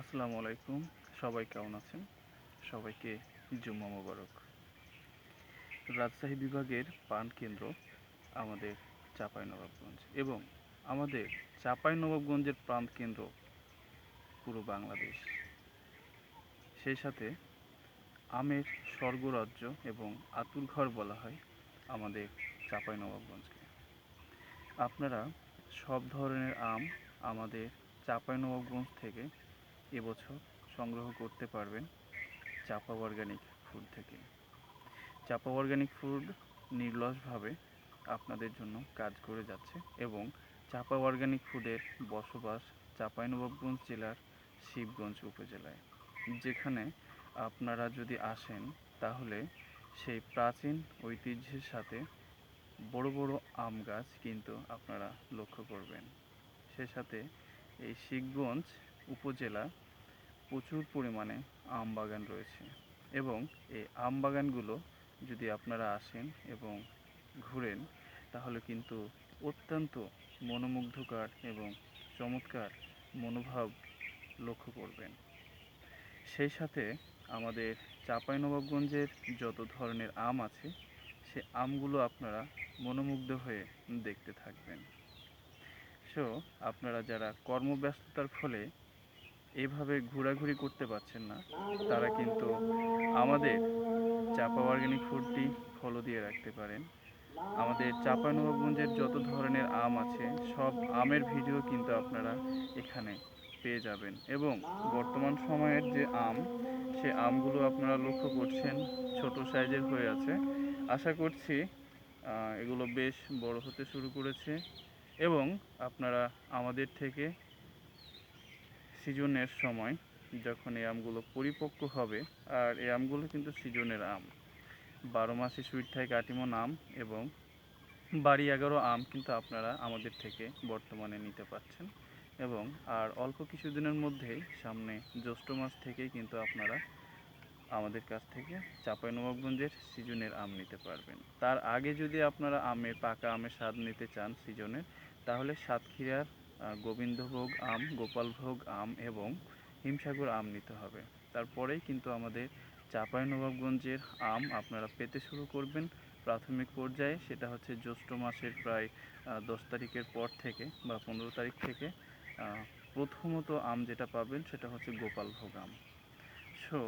আসসালামু আলাইকুম। সবাই কেমন আছেন? সবাইকে জুম্মা মোবারক। রাজশাহী বিভাগের পান কেন্দ্র আমাদের চাঁপাইনবাবগঞ্জ এবং আমাদের চাঁপাইনবাবগঞ্জের প্রাণ কেন্দ্র পুরো বাংলাদেশ। সেই সাথে আমের স্বর্গরাজ্য এবং আতুর ঘর বলা হয় আমাদের চাঁপাইনবাবগঞ্জকে। আপনারা সব ধরনের আম আমাদের চাঁপাইনবাবগঞ্জ থেকে এবছর সংগ্রহ করতে পারবেন চাপা অর্গানিক ফুড থেকে। চাপা অর্গানিক ফুড নির্লসভাবে আপনাদের জন্য কাজ করে যাচ্ছে এবং চাপা অর্গানিক ফুডের বসবাস চাঁপাইনবাবগঞ্জ জেলার শিবগঞ্জ উপজেলায়। যেখানে আপনারা যদি আসেন, তাহলে সেই প্রাচীন ঐতিহ্যের সাথে বড় বড় আম গাছ কিন্তু আপনারা লক্ষ্য করবেন। সে সাথে এই শিবগঞ্জ উপজেলা প্রচুর পরিমাণে আম বাগান রয়েছে এবং এই আম বাগানগুলো যদি আপনারা আসেন এবং ঘুরেন, তাহলে কিন্তু অত্যন্ত মনোমুগ্ধকর এবং চমৎকার মনোভাব লক্ষ্য করবেন। সেই সাথে আমাদের চাঁপাইনবাবগঞ্জের যত ধরনের আম আছে, সে আমগুলো আপনারা মনোমুগ্ধ হয়ে দেখতে থাকবেন। সো আপনারা যারা কর্মব্যস্ততার ফলে এভাবে ঘোরাঘুরি করতে পারছেন না, তারা কিন্তু আমাদের চাপা অর্গানিক ফুডটি ফলো দিয়ে রাখতে পারেন। আমাদের চাঁপাইনবাবগঞ্জের যত ধরনের আম আছে, সব আমের ভিডিও কিন্তু আপনারা এখানে পেয়ে যাবেন। এবং বর্তমান সময়ের যে আম, সে আমগুলো আপনারা লক্ষ্য করছেন, ছোট সাইজের হয়ে আছে। আশা করছি এগুলো বেশ বড় হতে শুরু করেছে। এবং আপনারা আমাদের থেকে সিজনের সময় যখন এই আমগুলো পরিপক্ক হবে, আর এই আমগুলো কিন্তু সিজনের আম। বারো মাসে সুইট থাকে কাটিমন আম এবং বাড়ি এগারো আম কিন্তু আপনারা আমাদের থেকে বর্তমানে নিতে পারছেন এবং আর অল্প কিছুদিনের মধ্যেই সামনে জ্যৈষ্ঠ মাস থেকেই কিন্তু আপনারা আমাদের কাছ থেকে চাঁপাইনবাবগঞ্জের সিজনের আম নিতে পারবেন। তার আগে যদি আপনারা আমের পাকা আমের স্বাদ নিতে চান সিজনের, তাহলে সাতক্ষীরার গোবিন্দভোগ আম, গোপালভোগ আম এবং হিমসাগর আম নিতে হবে। তারপরেই কিন্তু আমাদের চাঁপাইনবাবগঞ্জের আম আপনারা পেতে শুরু করবেন। প্রাথমিক পর্যায়ে সেটা হচ্ছে জ্যৈষ্ঠ মাসের প্রায় দশ তারিখের পর থেকে বা পনেরো তারিখ থেকে প্রথমত আম যেটা পাবেন সেটা হচ্ছে গোপালভোগ আম। সো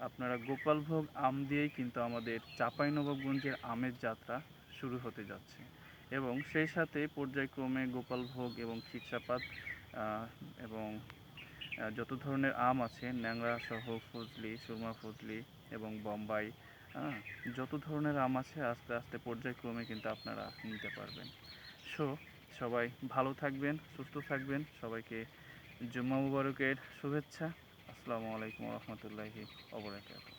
আপনারা গোপালভোগ আম দিয়েই কিন্তু আমাদের চাঁপাইনবাবগঞ্জের আমের যাত্রা শুরু হতে যাচ্ছে। এবং সেই সাথে পর্যায়ক্রমে গোপালভোগ এবং খিকসাপাত এবং যত ধরনের আম আছে, ন্যাংরা সহ, ফজলি, সুরমা ফজলি এবং বোম্বাই হ্যাঁ যত ধরনের আম আছে, আস্তে আস্তে পর্যায়ক্রমে কিন্তু আপনারা নিতে পারবেন। সো, সবাই ভালো থাকবেন, সুস্থ থাকবেন, সবাইকে জুম্মা মুবারকের শুভেচ্ছা। আসসালামু আলাইকুম রহমতুল্লাহি অবরাকাত